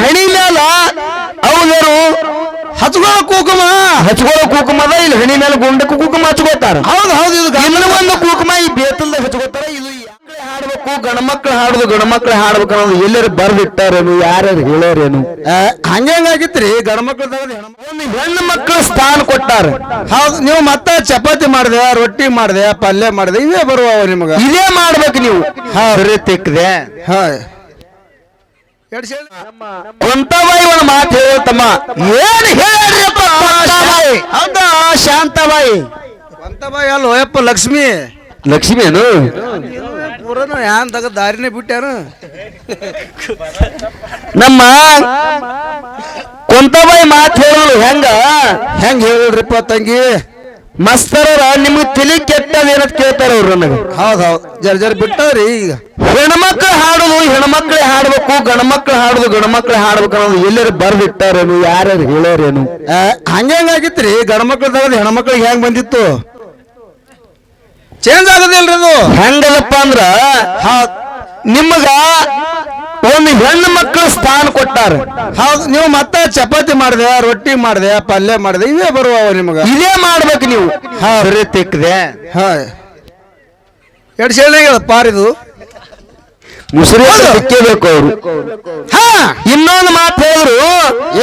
ಹಣಿ ಮ್ಯಾಲ ಅವರು ಹಚ್ಕೊಳ್ಳೋ ಕುಕುಮ ಹಚ್ಕೊಳ್ಳೋ ಅದ ಇಲ್ಲಿ ಹಣಿ ಮೇಲೆ ಗುಂಡಕ್ಕೆ ಕುಕುಮ ಹಚ್ಕೋತಾರ. ಹೌದು ಹೌದು ಇದು ಗ- ಇನ್ನು ಒಂದು ಕುಕುಮ ಈ ಬೇತಲ್ದಾಗ ಹಚ್ಕೋತಾರ ಇದು ಮಕ್ಳು ಹಾಡ್ಬೇಕು ಗಣಮಕ್ಳು ಹಾಡುದು ಗಣಮಕ್ಳು ಹಾಡ್ಬೇಕು ಅನ್ನೋದು ಎಲ್ಲರೂ ಬರ್ದಿಟ್ಟಾರೇನು ಯಾರ್ಯಾರು ಹೇಳ್ಯಾರೇನು ಹಂಗೇನಾಗಿತ್ರಿ ಹಂಗೆ ಹೆಂಗಾಗಿತ್ರಿ ಗಂಡ ಮಕ್ಳು ಹೆಣ್ಣು ಮಕ್ಳು- ಒಂದು ಹೆಣ್ಣು ಮಕ್ಕಳು ಸ್ಥಾನ ಕೊಟ್ಟಾರ. ಹೌದು ನೀವು ಮತ್ತೆ ಚಪಾತಿ ಮಾಡಿದೆ ರೊಟ್ಟಿ ಮಾಡಿದೆ ಪಲ್ಯ ಮಾಡಿದೆ ಇವೇ ಬರುವ ನಿಮಗೆ. ಇದೇ ಮಾಡ್ಬೇಕು ನೀವು. ಹಾ ತಿಕ್ಕದೆ ಹಾ ಕೊಂತಬಾಯಿ ಒಂದು ಮಾತು ಹೇಳ್ತಮ್ಮ ಏನ್ ಹೇಳ್ರಿಪ್ಪ? ಹೌದಾ? ಶಾಂತಬಾಯಿ ಕುಂತಬಾಯಿ ಅಲ್ಲ ಓಯಪ್ಪ ಲಕ್ಷ್ಮಿ. ಲಕ್ಷ್ಮಿ ಏನು ಪೂರನು ಯಾನ್ ತಗ ದಾರಿನೇ ಬಿಟ್ಟಾನು ನಮ್ಮ ಕುಂತಬಾಯಿ ಮಾತು ಹೇಳೋದು ಹೆಂಗ? ಹೆಂಗ್ ಹೇಳಿದ್ರಿಪ್ಪ ತಂಗಿ? ಮಸ್ತರರ ನಿಮ್ಗೆ ತಿಳಿ ಕೆಟ್ಟದೇನ ಕೇಳ್ತಾರ ಅವ್ರು ನನಗೆ. ಹೌದ್ ಹೌದ್. ಜರ ಜರ ಬಿಟ್ಟವ್ರಿ ಈಗ. ಹೆಣ್ಮಕ್ಳು ಹಾಡುದು ಹೆಣ್ಮಕ್ಳೇ ಹಾಡ್ಬೇಕು ಗಣಮಕ್ಳು ಹಾಡುದು ಗಣಮಕ್ಳು ಹಾಡ್ಬೇಕು ಅನ್ನೋದು ಎಲ್ಲರೂ ಬರ್ದಿಟ್ಟಾರೇನು ಯಾರ್ಯಾರು ಹೇಳೋರೇನು? ಆ, ಹಂಗೆ ಹೆಂಗಾಗಿತ್ರಿ ಗಂಡ ಮಕ್ಳು ತಗದ್ ಹೆಣ್ಮಕ್ಳಿಗೆ ಹೆಂಗ್ ಬಂದಿತ್ತು? ಚೇಂಜ್ ಆಗದಿಲ್ರಿ ಅದು. ಹೆಂಗದಪ್ಪ ಅಂದ್ರ ನಿಮಗ ಒಂದು ಹೆಣ್ಣು ಮಕ್ಕಳು ಸ್ಥಾನ ಕೊಟ್ಟಾರೆ. ಹೌದು ನೀವು ಮತ್ತೆ ಚಪಾತಿ ಮಾಡಿದೆ ರೊಟ್ಟಿ ಮಾಡಿದೆ ಪಲ್ಯ ಮಾಡಿದೆ ಇವೇ ಬರುವ ನಿಮಗೆ. ಇದೇ ಮಾಡ್ಬೇಕು ನೀವು. ತೆಕ್ಕದೆ ಹಾ. ಎರಡು ಶೇಳಿಗೆ ಪಾರಿದು ಮುಸುರಿ ಅವರು. ಹಾ. ಇನ್ನೊಂದು ಮಾತು ಹೇಳಿದ್ರು.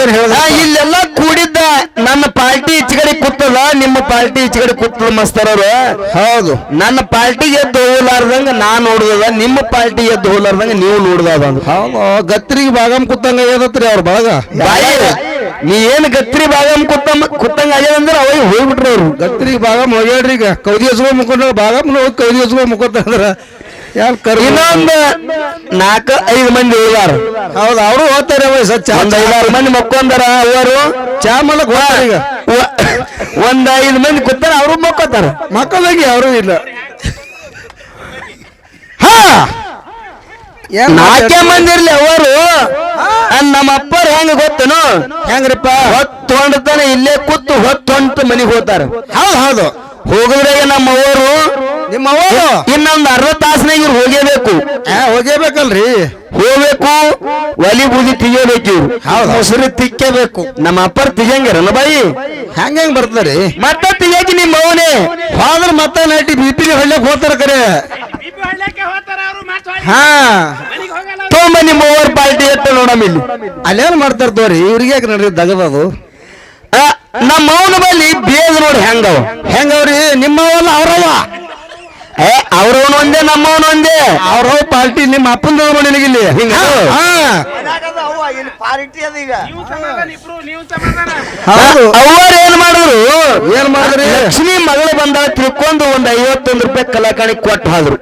ಏನ್ ಹೇಳ್ದ? ಆ, ಇಲ್ಲೆಲ್ಲ ಕೂಡಿದ್ದ ನನ್ನ ಪಾರ್ಟಿ ಹೆಚ್ಚಿಗಡೆ ಕೂತದ ನಿಮ್ಮ ಪಾರ್ಟಿ ಹೆಚ್ಚಿಗಡೆ ಕೂತದ ಮಸ್ತರವ್ರು ಹೌದು. ನನ್ನ ಪಾರ್ಟಿಗೆ ಎದ್ದು ಹೋಗ್ಲಾರ್ದಂಗ ನಾ ನೋಡ್ದದ ನಿಮ್ಮ ಪಾರ್ಟಿ ಎದ್ದು ಹೋಗ್ಲಾರ್ದಂಗ ನೀವು ನೋಡ್ದದ ಹೌದು ಗತ್ರಿಗೆ ಬಾಗಮ್ ಕುತ್ತಂಗ ಏದತ್ರಿ ಅವ್ರ ಬಾಯಿ ನೀ ಏನ್ ಗತ್ರಿ ಭಾಗ ಕುತ್ತಂಗ ಕುತ್ತಂಗ ಆಗ್ಯದ ಅಂದ್ರ ಅವಾಗ ಹೋಗ್ಬಿಟ್ರು ಅವ್ರು. ಗತ್ರಿಗೆ ಬಾಗಮ್ ಹೋಗ್ಯಾಡ್ರಿ ಈಗ. ಕೌದಿ ಹಚ್ಕೊ ಮುಕ್ಕೊಂಡ್ರ ಬಾಗಮ್ ಹೋಗಿ ಕೌದಿ ಯಾರು ಕರ್ ಇನ್ನೊಂದು ನಾಲ್ಕು ಐದು ಮಂದಿ ಹೋಗಾರ ಹೌದು ಅವರು ಹೋಗ್ತಾರೆ ಐದಾರು ಮಂದಿ ಮಕ್ಕೊಂದಾರ ಅವರು. ಚಾ ಒಂದ್ ಐದು ಮಂದಿ ಕೂತಾರ ಅವರು ಮಕ್ಕೋತಾರ. ಮಕ್ಕಳಿಗೆ ಯಾರು ಇಲ್ಲ. ಹಾ. ನಾಲ್ಕೇ ಮಂದಿ ಇರ್ಲಿ ಅವರು. ನಮ್ಮ ಅಪ್ಪರ್ ಹೆಂಗ ಗೊತ್ತನು? ಹೆಂಗ್ರಪ್ಪ? ಹೊತ್ತು ಹೊಂಡ್ತಾನೆ ಇಲ್ಲೇ ಕೂತು ಹೊತ್ತು ಹೊಂಟು ಮನಿಗ್ ಹೋಗ್ತಾರ. ಹೌದು ಹೌದು. ಹೋಗಿದ್ರೆ ನಮ್ಮ ಅವರು ನಿಮ್ಮ ಇನ್ನೊಂದು ಅರ್ಧ ತಾಸ್ನಾಗ ಇವ್ರು ಹೋಗೇಬೇಕು. ಹೋಗೇಬೇಕಲ್ರಿ. ಹೋಗ್ಬೇಕು ಒಲಿ ಬೂದಿ ತಿಗೇಬೇಕು. ಮೊಸರು ತಿಕ್ಕಬೇಕು. ನಮ್ಮ ಅಪ್ಪರ್ ತಿಗಂಗಿರಲ್ಲ ಬಾಯಿ? ಹೆಂಗ್ ಹೆಂಗ್ ಬರ್ತದ್ರಿ ಮತ್ತೆ ತಿಗಾಕಿ ನಿಮ್ಮ ಅವನೇ ಫಾದರ್ ಮತ್ತೆ ನೈಟಿ ಬಿ ಪಿ ಹೊಳ್ಯಕ್ ಹೋಗ್ತಾರ ಕರೆ. ಹಾ. ತೋಮ ನಿಮ್ಮ ಓವರ್ ಪಾರ್ಟಿ ಎತ್ತ ನೋಡಮ್ ಇಲ್ಲಿ. ಅಲ್ಲೇನ್ ಮಾಡ್ತಾರ ತೋರಿ? ಇವ್ರಿಗೆ ಯಾಕೆ ನಡ್ರಿ ದಗದದು ನಮ್ಮ ಅವನ ಬಲ್ಲಿ ಬೇಗ ನೋಡಿ ಹೆಂಗವ? ಹೆಂಗವ್ರಿ? ನಿಮ್ಮವಲ್ಲ ಅವ್ರವ ಏ ಅವ್ರವನ್ ಒಂದೇ ನಮ್ಮವನು ಒಂದೇ. ಅವ್ರ ಪಾರ್ಟಿ ನಿಮ್ಮ ಅಪ್ಪನ ನಿನಗಿಲ್ಲಿ. ಹಿಂಗ? ಅವ್ರ ಏನ್ ಮಾಡಿದ್ರು? ಏನ್ ಮಾಡಿದ್ರಿ? ಲಕ್ಷ್ಮಿ ಮಗಳು ಬಂದ ತಿಳ್ಕೊಂಡು ಒಂದ್ ಐವತ್ತೊಂದು ರೂಪಾಯಿ ಕಲಾಕಾಣಿ ಕೊಟ್ಟು ಹಾದ್ರು.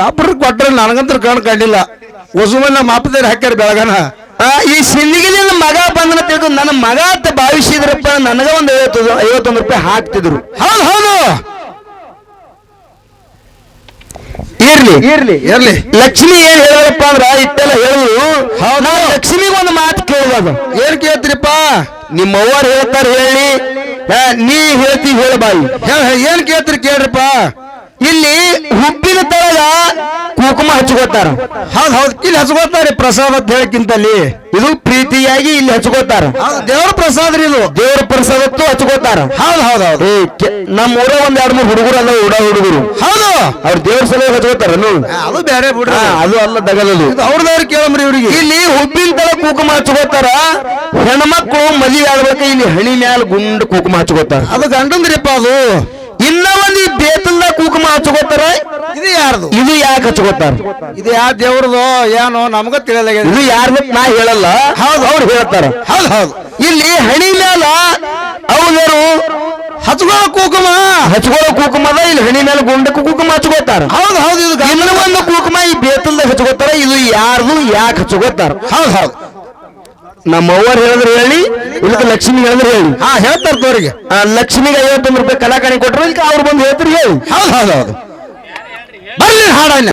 ಒಬ್ರು ಕೊಟ್ರೆ ನನಗಂತೂ ಕಣ್ ಕಂಡಿಲ್ಲ ಹೊಸು ಮಂದಿ ನಮ್ಮ ಅಪ್ಪದೇರಿ ಹಾಕ್ಯಾರ ಬೆಳಗನ. ಆ, ಈ ಸಿಂದಿಗಿಲಿಂದ ಮಗ ಬಂದನ ತಿಳ್ಕೊಂಡು ನನ್ನ ಮಗ ಅಂತ ಭಾವಿಸಿದ್ರಪ್ಪ ನನಗ ಒಂದ್ ಐವತ್ತು ಐವತ್ತೊಂದು ರೂಪಾಯಿ ಹಾಕ್ತಿದ್ರು. ಹೌದು ಹೌದು. ಇರ್ಲಿ. ಇರ್ಲಿ. ಇರ್ಲಿ. ಲಕ್ಷ್ಮಿ ಏನ್ ಹೇಳಪ್ಪ ಅಂದ್ರ ಇಟ್ಟೆಲ್ಲ ಹೇಳು. ನಾವು ಲಕ್ಷ್ಮಿಗೆ ಒಂದು ಮಾತು ಕೇಳುವಾಗ ಏನ್ ಕೇಳ್ತೀರಿಪ್ಪ? ನಿಮ್ಮ ಅವ್ವಾರು ಹೇಳ್ತಾರ ಹೇಳಿ. ನೀ ಹೇಳ್ತಿ ಹೇಳಬಾಯಿ ಹೇಳ್- ಹೇಳ್, ಏನ್ ಕೇಳ್ತೀರಿ ಕೇಳ್ರಿಪ್ಪ? ಇಲ್ಲಿ ಹುಬ್ಬಿನ ಕುಂಕುಮ ಹಚ್ಕೋತಾರ. ಹೌದ್ ಹೌದ್ ಇಲ್ಲಿ ಹಚ್ಕೋತಾರೆ ಪ್ರಸಾದ ಅಂತ ಹೇಳಕ್ಕಿಂತಲ್ಲಿ. ಇದು ಪ್ರೀತಿಯಾಗಿ ಇಲ್ಲಿ ಹಚ್ಕೋತಾರ. ದೇವ್ರ ಪ್ರಸಾದ ರೀ ಇದು. ದೇವರ ಪ್ರಸಾದತ್ತು ಹಚ್ಕೋತಾರ. ಹೌದ್ ಹೌದ್ ಹೌದು. ನಮ್ಮ ಊರ ಒಂದ್ ಎರಡ್ ಮೂರು ಹುಡುಗರು ಅಲ್ಲ ಉಡ ಹುಡುಗರು. ಹೌದು. ಅವ್ರ ದೇವ್ರ ಸಲ ಹಚ್ಕೋತಾರ ಅದು ಬೇರೆ ಬಿಡ್ರಿ ಅದು. ಅಲ್ಲ ದಗಲದು ಅವ್ರದವ್ರು ಕೇಳಮ್ರಿ ಇವ್ರಿಗೆ. ಇಲ್ಲಿ ಹುಬ್ಬಿನ ತಳ ಕುಂಕುಮ ಹಚ್ಕೋತಾರ. ಹೆಣ್ಮಕ್ಳು ಮದುವೆ ಆಗ್ಬೇಕು ಇಲ್ಲಿ ಹಣಿ ಮ್ಯಾಲ ಗುಂಡ್ ಕುಂಕುಮ ಹಚ್ಕೋತಾರ. ಅದು ಗಂಡಂದ್ರಿಪ್ಪ ಅದು. ಇನ್ನ ಒಂದು ಈ ಬೇತಲ್ದ ಕುಂಕುಮ ಹಚ್ಕೋತಾರ. ಇದು ಯಾರ್ದು? ಇದು ಯಾಕೆ ಹಚ್ಕೋತಾರ? ಇದು ಯಾವ ದೇವ್ರದು? ಏನೋ ನಮಗ ತಿಳಿಯಲ್ಲ ಇದು ಯಾರ್ದು ನಾ ಹೇಳಲ್ಲ ಹೌದು. ಅವ್ರು ಹೇಳ್ತಾರ. ಹೌದು ಹೌದು. ಇಲ್ಲಿ ಹಣಿ ಮ್ಯಾಲ ಅವರು ಹಚ್ಕೊಳ್ಳೋ ಕುಕುಮ. ಹಚ್ಕೊಳ್ಳೋ ಕುಂಕುಮದ ಇಲ್ಲಿ ಹಣಿ ಮೇಲೆ ಗುಂಡಕ್ಕೂ ಕುಂಕುಮ ಹಚ್ಕೋತಾರ. ಹೌದು ಹೌದು ಇದು ಇನ್ನೊಂದು ಇನ್ನು ಒಂದು ಕುಂಕುಮ ಈ ಬೇತಲ್ದ ಹಚ್ಕೋತಾರ ಇದು ಯಾರ್ದು ಯಾಕೆ ಹಚ್ಕೋತಾರ? ಹೌದು ಹೌದು. ನಮ್ಮ ಅವ್ವರು ಹೇಳಿದ್ರೆ ಹೇಳಿ ಇಲ್ಲಿ ಲಕ್ಷ್ಮಿ ಹೇಳಿದ್ರೆ ಹೇಳಿ. ಹಾ ಹೇಳ್ತಾರ ತೋರಿಗೆ. ಲಕ್ಷ್ಮಿಗೆ ಐವತ್ತೊಂದು ರೂಪಾಯಿ ಕಲಾಕಾಣಿ ಕೊಟ್ಟರು ಅವ್ರು ಬಂದು ಹೇಳ್ತಾರೆ ಹೇಳಿ. ಹೌದು ಹೌದು ಹೌದು. ಬರ್ಲಿ ಹಾಡನ್ನ